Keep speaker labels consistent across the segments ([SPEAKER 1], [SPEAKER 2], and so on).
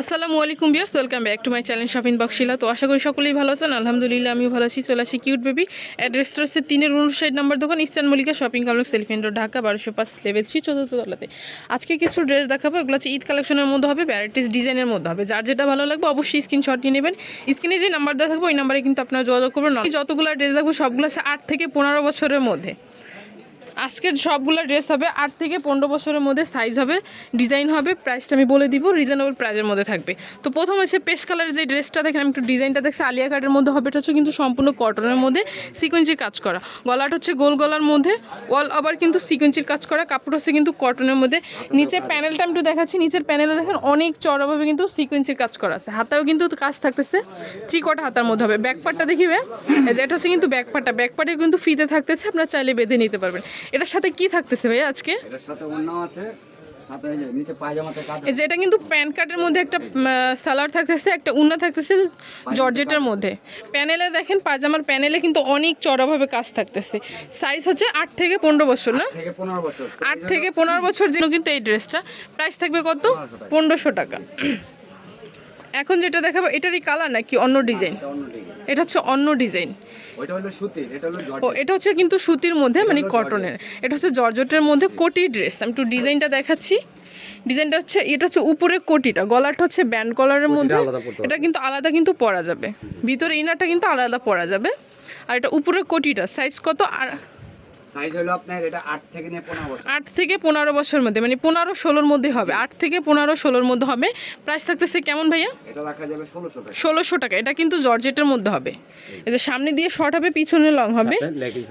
[SPEAKER 1] আসসালামু আলাইকুম বিয়ার্স welcome back to my channel shopping বক্সিলা তো আশা করি সকলেই ভালো আছেন। আলহামদুলিল্লাহ, আমিও ভালো আছি। চলে আসি কিউট বেবি। অ্যাড্রেসটা হচ্ছে তিনের উনষাট নাম্বার দোকান, eastern Mallika shopping complex, elephant road, Dhaka, বারোশো পাঁচ, লেভেল থ্রি, চতুর্থ তলাতে। আজকে কিছু ড্রেস দেখাবো, এগুলো হচ্ছে ঈদ কালেকশনের মধ্যে হবে ভ্যারাইটিস ডিজাইনের মধ্যে হবে। যার যেটা ভালো লাগবে, অবশ্যই স্ক্রিনশট নিয়ে নেবেন। স্ক্রিনে যে নাম্বার দেওয়া থাকবে, ওই নাম্বারে কিন্তু আপনারা যোগাযোগ করবেন। যতগুলো ড্রেস দেখব, সবগুলো আছে আট থেকে পনেরো বছরের মধ্যে। আজকের সবগুলো ড্রেস হবে আট থেকে পনেরো বছরের মধ্যে সাইজ হবে ডিজাইন হবে প্রাইসটা আমি বলে দিব রিজনেবল প্রাইজের মধ্যে থাকবে। তো প্রথম হচ্ছে পেস্ট কালারের যে ড্রেসটা দেখেন আমি একটু ডিজাইনটা দেখছি, আলিয়া কাটের মধ্যে হবে, এটা হচ্ছে কিন্তু সম্পূর্ণ কটনের মধ্যে সিকোয়েন্সির কাজ করা। গলাটা হচ্ছে গোল গলার মধ্যে অল আবার কিন্তু সিকোয়েন্সির কাজ করা কাপড় হচ্ছে কিন্তু কটনের মধ্যে। নিচের প্যানেলটা আমি একটু দেখাচ্ছি, নিচের প্যানেলে দেখেন অনেক চড়াভাবে কিন্তু সিকোয়েন্সির কাজ করা আছে। হাতাও কিন্তু কাজ থাকতেছে থ্রি কটা হাতার মধ্যে হবে। ব্যাকপার্টটা দেখিবে এটা হচ্ছে কিন্তু ব্যাকপার্টে কিন্তু ফিতে থাকতেছে, আপনার চাইলে বেঁধে নিতে পারবেন। এটার সাথে কি থাকতেছে ভাই আজকে?
[SPEAKER 2] এটার সাথে অন্যও আছে সাথে এই যে নিচে পায়জামাতে কাজ
[SPEAKER 1] এই যে এটা কিন্তু প্যান কার্ডের মধ্যে একটা সালোয়ার থাকতেছে একটা উন্না থাকতেছে জর্জেটের মধ্যে। প্যানেলে দেখেন পাজামার প্যানেলে কিন্তু অনেক চড়াভাবে কাজ থাকতেছে। সাইজ হচ্ছে আট থেকে পনেরো বছর না? আট থেকে পনেরো বছর। জন্য কিন্তু এই ড্রেসটা। প্রাইস থাকবে কত? পনেরোশো টাকা। এখন যেটা দেখাবো এটারই কালার নাকি অন্য ডিজাইন।
[SPEAKER 2] এটা
[SPEAKER 1] হচ্ছে অন্য ডিজাইন।
[SPEAKER 2] ওইটা হলো সুতির এটা হলো
[SPEAKER 1] ও এটা হচ্ছে কিন্তু সুতির মধ্যে মানে কটনের এটা হচ্ছে জর্জটের মধ্যে কোটি ড্রেস। আমি একটু ডিজাইনটা দেখাচ্ছি। ডিজাইনটা হচ্ছে এটা হচ্ছে উপরে কোটিটা। গলাটা হচ্ছে ব্যান্ড কলারের মধ্যে। এটা কিন্তু আলাদা কিন্তু পরা যাবে। ভিতরে ইনারটা কিন্তু আলাদা পরা যাবে। আর এটা উপরে কোটিটা সাইজ কত? আর
[SPEAKER 2] সাইজ হলো আপনার এটা আট থেকে নিয়ে পনেরো বছর।
[SPEAKER 1] আট থেকে পনেরো বছরের মধ্যে মানে পনেরো ষোলোর মধ্যে হবে। আট থেকে পনেরো ষোলোর মধ্যে হবে। প্রাইস থাকতেছে কেমন ভাইয়া?
[SPEAKER 2] এটা রাখা যাবে ষোলোশো টাকা।
[SPEAKER 1] ষোলোশো টাকা। এটা কিন্তু জর্জেটের মধ্যে হবে। এই যে সামনে দিয়ে শর্ট হবে পিছনে লং হবে।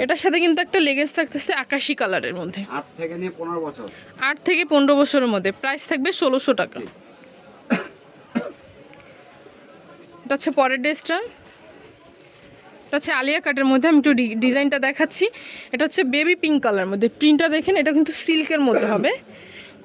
[SPEAKER 1] এটার সাথে কিন্তু একটা লেগেজ থাকতেছে আকাশি কালারের মধ্যে।
[SPEAKER 2] আট থেকে নিয়ে পনেরো বছর।
[SPEAKER 1] আট থেকে পনেরো বছরের মধ্যে। প্রাইস থাকবে ষোলোশো টাকা। এটা হচ্ছে পরের ড্রেসটা এটা হচ্ছে আলিয়া কাটের মধ্যে আমি একটু ডিজাইনটা দেখাচ্ছি। এটা হচ্ছে বেবি পিঙ্ক কালার মধ্যে। প্রিন্টটা দেখেন এটা কিন্তু সিল্কের মধ্যে হবে।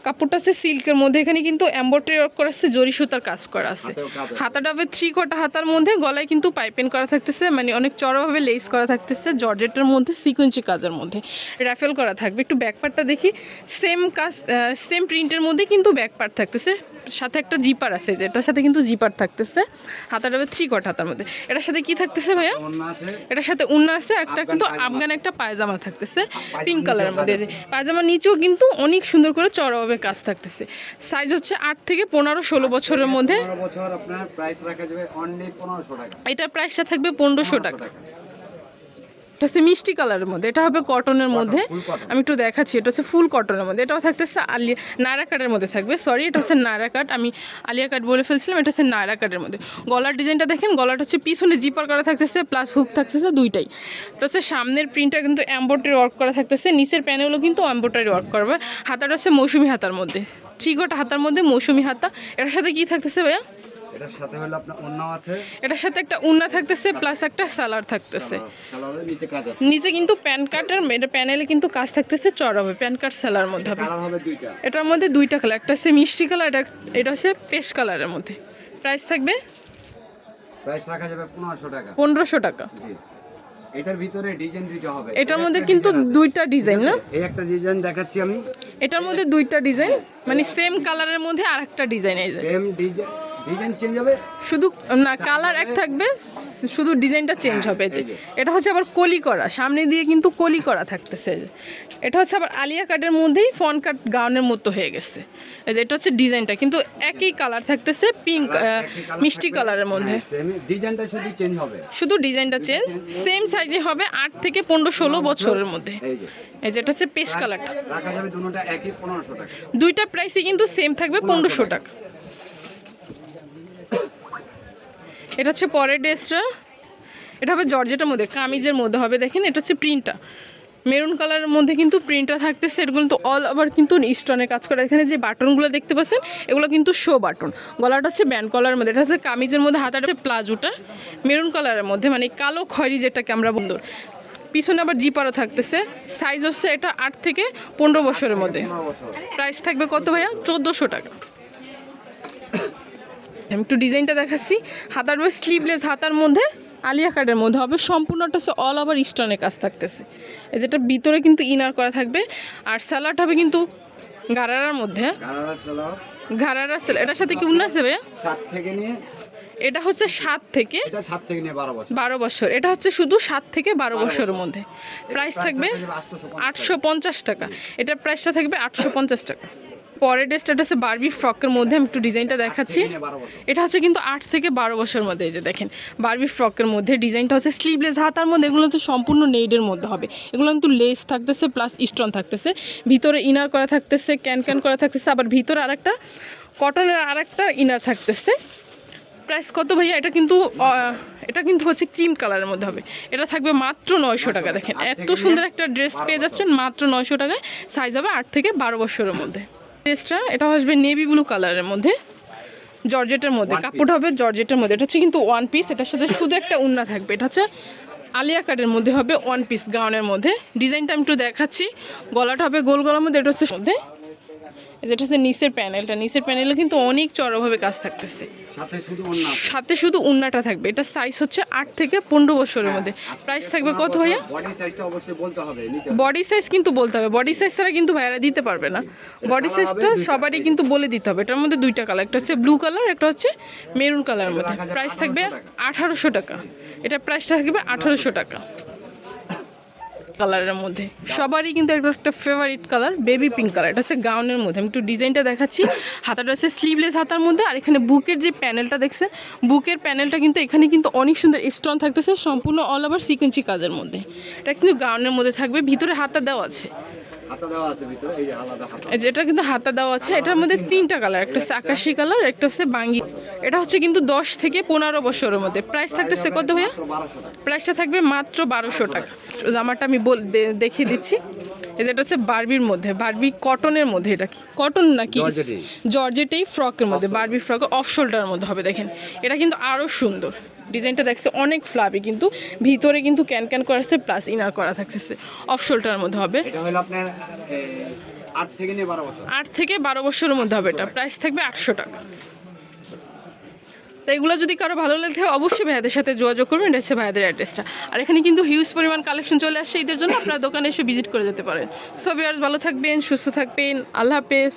[SPEAKER 1] কাপড়টা হচ্ছে সিল্কের মধ্যে। এখানে কিন্তু এম্ব্রয়ডারি ওয়ার্ক করা আছে জরি সুতার কাজ করা আছে। হাতাটা হবে থ্রি কোটা হাতার মধ্যে গলায় কিন্তু পাইপেন করা থাকতেছে মানে অনেক চড়াভাবে লেস করা থাকতেছে জর্জেটের মধ্যে সিকুয়েন্সি কাজের মধ্যে। র্যাফেল করা থাকবে। একটু ব্যাকপার্টটা দেখি। সেম কাজ সেম প্রিন্টের মধ্যে কিন্তু ব্যাকপার্ট থাকতেছে। সাথে একটা জিপার আছে যেটার সাথে কিন্তু জিপার থাকতেছে। হাতাটা হবে থ্রি কট হাতার মধ্যে। এটার সাথে কি থাকতেছে ভাইয়া? এটার সাথে উন্না আছে একটা কিন্তু। আফগান একটা পায়জামা থাকতেছে পিঙ্ক কালারের মধ্যে। যে পায়জামার নিচেও কিন্তু অনেক সুন্দর করে চড়াভাবে কাজ থাকতেছে। সাইজ হচ্ছে আট থেকে পনেরো ষোলো বছরের মধ্যে।
[SPEAKER 2] বছর আপনার প্রাইস রাখা যাবে অনলি পনেরোশো টাকা।
[SPEAKER 1] এটার প্রাইসটা থাকবে পনেরোশো টাকা। এটা হচ্ছে মিষ্টি কালারের মধ্যে এটা হবে কটনের মধ্যে। আমি একটু দেখাচ্ছি এটা হচ্ছে ফুল কটনের মধ্যে। এটাও থাকতেছে আলিয়া নায়রা কাটের মধ্যে থাকবে সরি এটা হচ্ছে নায়রা কাট আমি আলিয়া কাট বলে ফেলছিলাম এটা হচ্ছে নায়রা কাটের মধ্যে। গলার ডিজাইনটা দেখেন গলাটা হচ্ছে পিছনে জিপার করা থাকতেছে প্লাস হুক থাকতেছে দুইটাই। এটা হচ্ছে সামনের প্রিন্টটা কিন্তু এম্ব্রয়ডারি ওয়ার্ক করা থাকতেছে নিচের প্যানেলও কিন্তু এম্ব্রয়ডারি ওয়ার্ক করবে। হাতাটা হচ্ছে মৌসুমি হাতার মধ্যে। থ্রি গোটা হাতার মধ্যে মৌসুমি হাতা। এটার সাথে কি থাকতেছে ভাইয়া?
[SPEAKER 2] এটার সাথে হলো আপনার অন্য আছে।
[SPEAKER 1] এটার সাথে একটা উন্না থাকতেছে প্লাস একটা সালার থাকতেছে।
[SPEAKER 2] সালোয়ারের নিচে কাজ আছে।
[SPEAKER 1] নিচে কিন্তু প্যান কার্ডের এটা প্যানেলে কিন্তু কাজ থাকতেছে চড়াবে প্যান কার্ড সেলার মধ্যে
[SPEAKER 2] কালার হবে দুইটা।
[SPEAKER 1] এটার মধ্যে দুইটা কালার একটা হচ্ছে মিষ্টি কালার এটা এটা হচ্ছে পেস্ট কালারের মধ্যে। প্রাইস থাকবে?
[SPEAKER 2] প্রাইস রাখা যাবে পনেরোশো টাকা।
[SPEAKER 1] পনেরোশো টাকা।
[SPEAKER 2] জি। এটার ভিতরে ডিজাইন দুইটা হবে।
[SPEAKER 1] এটার মধ্যে কিন্তু দুইটা ডিজাইন না?
[SPEAKER 2] এই একটা ডিজাইন দেখাচ্ছি আমি।
[SPEAKER 1] এটার মধ্যে দুইটা ডিজাইন মানে সেম কালারের মধ্যে আর একটা ডিজাইন এই যে।
[SPEAKER 2] সেম ডিজাইন ডিজাইন চেঞ্জ হবে?
[SPEAKER 1] শুধু না কালার এক থাকবে শুধু ডিজাইনটা চেঞ্জ হবে যে। এটা হচ্ছে আবার কলি করা। সামনে দিয়ে কিন্তু কলি করা থাকতেছে। এটা হচ্ছে আবার আলিয়া কাটের মধ্যেই ফন কাট গাউনের মতো হয়ে গেছে। এই যে এটা হচ্ছে ডিজাইনটা কিন্তু একই কালার থাকতেছে পিঙ্ক মিষ্টি কালারের মধ্যে।
[SPEAKER 2] হ্যাঁ, ডিজাইনটা শুধু চেঞ্জ হবে।
[SPEAKER 1] শুধু ডিজাইনটা চেঞ্জ সেম সাইজে হবে। আট থেকে পনেরো ষোলো বছরের মধ্যে।
[SPEAKER 2] এই যে।
[SPEAKER 1] এই যে এটা হচ্ছে পেস্ট কালারটা
[SPEAKER 2] রাখা যাবে দুটোটা একই পনেরোশো টাকা।
[SPEAKER 1] দুইটা প্রাইসই কিন্তু সেম থাকবে পনেরোশো টাকা। এটা হচ্ছে পরের ড্রেসটা। এটা হবে জর্জেটের মধ্যে, কামিজের মধ্যে হবে, দেখেন, এটা হচ্ছে প্রিন্টটা। মেরুন কালারের মধ্যে কিন্তু প্রিন্টটা থাকতেছে, এগুলো কিন্তু অল ওভার কিন্তু স্টোনের কাজ করা। এখানে যে বাটনগুলো দেখতে পাচ্ছেন, এগুলো কিন্তু শো বাটন গলাটা হচ্ছে ব্যান্ড কলারের মধ্যে, এটা হচ্ছে কামিজের মধ্যে, হাতাটা হচ্ছে প্লাজোটা। মেরুন কালারের মধ্যে মানে কালো খয়রি যেটাকে আমরা বন্ধুর পিছনে আবার জিপারও থাকতেছে সাইজ হচ্ছে এটা আট থেকে পনেরো বছরের মধ্যে। প্রাইস থাকবে কত ভাইয়া? চোদ্দোশো টাকা। আমি একটু ডিজাইনটা দেখাচ্ছি। হাতার বা স্লিভলেস হাতার মধ্যে আলিয়া কার্ডের মধ্যে হবে। সম্পূর্ণটা হচ্ছে অল ওভার স্টোনের কাজ থাকতেছে। এই যেটা ভিতরে কিন্তু ইনার করা থাকবে। আর স্যালাড হবে কিন্তু গারারার মধ্যে। ঘাড়ার আছে এটার সাথে কি উন্না আছে ভাইয়া?
[SPEAKER 2] সাত থেকে নিয়ে
[SPEAKER 1] এটা হচ্ছে সাত থেকে
[SPEAKER 2] সাত থেকে নিয়ে বারো বছর।
[SPEAKER 1] বারো বছর। এটা হচ্ছে শুধু সাত থেকে বারো বছরের মধ্যে। প্রাইস থাকবে আটশো পঞ্চাশ টাকা। এটার প্রাইসটা থাকবে আটশো পঞ্চাশ টাকা। পরের ড্রেসটা হচ্ছে বারবি ফ্রকের মধ্যে আমি একটু ডিজাইনটা দেখাচ্ছি।
[SPEAKER 2] বারো বছর।
[SPEAKER 1] এটা হচ্ছে কিন্তু আট থেকে বারো বছরের মধ্যে এই যে দেখেন বারবি ফ্রকের মধ্যে ডিজাইনটা হচ্ছে স্লিভলেস হাতার মধ্যে এগুলো তো সম্পূর্ণ নেইডের মধ্যে হবে। এগুলো কিন্তু লেস থাকতেছে প্লাস স্টোন থাকতেছে। ভিতরে ইনার করা থাকতেছে ক্যান ক্যান করা থাকতেছে আবার ভিতরে আরেকটা কটনের আরেকটা ইনার থাকতেছে। প্রাইস কত ভাইয়া? এটা কিন্তু এটা কিন্তু হচ্ছে ক্রিম কালারের মধ্যে হবে। এটা থাকবে মাত্র নয়শো টাকা দেখেন এত সুন্দর একটা ড্রেস পেয়ে যাচ্ছেন মাত্র নয়শো টাকায়। সাইজ হবে আট থেকে বারো বছরের মধ্যে। ড্রেসটা এটা আসবে নেভি ব্লু কালারের মধ্যে জর্জেটের মধ্যে কাপড় হবে জর্জেটের মধ্যে এটা হচ্ছে কিন্তু ওয়ান পিস এটার সাথে শুধু একটা উন্না থাকবে এটা হচ্ছে আলিয়া কাটের মধ্যে হবে ওয়ান পিস গাউনের মধ্যে ডিজাইনটা আমি একটু দেখাচ্ছি গলাটা হবে গোল গলার মধ্যে এটা হচ্ছে মধ্যে যেটা হচ্ছে নিচের প্যানেলটা। নিচের প্যানেলে কিন্তু অনেক চড়াভাবে কাজ থাকতেছে।
[SPEAKER 2] সাথে শুধু
[SPEAKER 1] উন্নাটা থাকবে। এটা সাইজ হচ্ছে আট থেকে পনেরো বছরের মধ্যে। প্রাইস থাকবে কত ভাইয়া?
[SPEAKER 2] বডি
[SPEAKER 1] সাইজ কিন্তু বলতে হবে। বডি সাইজ ছাড়া কিন্তু ভাইয়ারা দিতে পারবে না। বডি সাইজটা সবারই কিন্তু বলে দিতে হবে। এটার মধ্যে দুইটা কালার একটা হচ্ছে ব্লু কালার একটা হচ্ছে মেরুন কালারের মধ্যে। প্রাইস থাকবে আঠারোশো টাকা। এটা প্রাইসটা থাকবে আঠারোশো টাকা। কালারের মধ্যে। সবারই কিন্তু একটা একটা favourite colour baby pink colour এটা হচ্ছে গাউনের মধ্যে। আমি একটু ডিজাইনটা দেখাচ্ছি। হাতাটা হচ্ছে স্লিভলেস হাতার মধ্যে। আর এখানে বুকের যে প্যানেলটা দেখছে, বুকের প্যানেলটা কিন্তু এখানে কিন্তু অনেক সুন্দর স্টোন থাকতেছে, সম্পূর্ণ অল ওভার সিকুয়েন্সি কাজের মধ্যে। এটা কিন্তু গাউনের মধ্যে থাকবে। ভিতরে হাতা দেওয়া আছে।
[SPEAKER 2] হাতা দেওয়া আছে ভিতরে এই যে আলাদা হাতা।
[SPEAKER 1] এই যে এটা কিন্তু হাতা দেওয়া আছে এটার মধ্যে তিনটা কালার একটা হচ্ছে আকাশি কালার একটা হচ্ছে বাঙ্গি। এটা হচ্ছে কিন্তু দশ থেকে পনেরো বছরের মধ্যে। প্রাইস থাকতেছে কত ভাইয়া?
[SPEAKER 2] মাত্র
[SPEAKER 1] প্রাইসটা থাকবে মাত্র বারোশো টাকা। জামাটা আমি বল দেখিয়ে দিচ্ছি। এই যে এটা হচ্ছে বারবির মধ্যে বারবি কটনের মধ্যে এটা কি? কটন নাকি
[SPEAKER 2] জর্জেটেই।
[SPEAKER 1] জর্জেটেই ফ্রকের মধ্যে বার্বি ফ্রক অফ শোল্ডারের মধ্যে হবে দেখেন। এটা কিন্তু আরও সুন্দর। ডিজাইনটা দেখছে অনেক ফ্লাবি কিন্তু ভিতরে কিন্তু ক্যান ক্যান করা আছে প্লাস ইনার করা থাকতেছে অফ শোল্ডারের মধ্যে হবে।
[SPEAKER 2] এটা হলো আপনার আট থেকে নিয়ে বারো বছর।
[SPEAKER 1] আট থেকে বারো বছরের মধ্যে হবে এটা। প্রাইস থাকবে আটশো টাকা। তো এগুলো যদি কারও ভালো লাগে থাকে অবশ্যই ভাইয়াদের সাথে যোগাযোগ করবেন। এটা হচ্ছে ভাইয়াদের অ্যাড্রেসটা আর এখানে কিন্তু হিউজ পরিমাণ কালেকশন চলে আসছে এদের জন্য। আপনার দোকানে এসে ভিজিট করে যেতে পারেন। সব ভালো থাকবেন সুস্থ থাকবেন। আল্লাহ হাফেজ।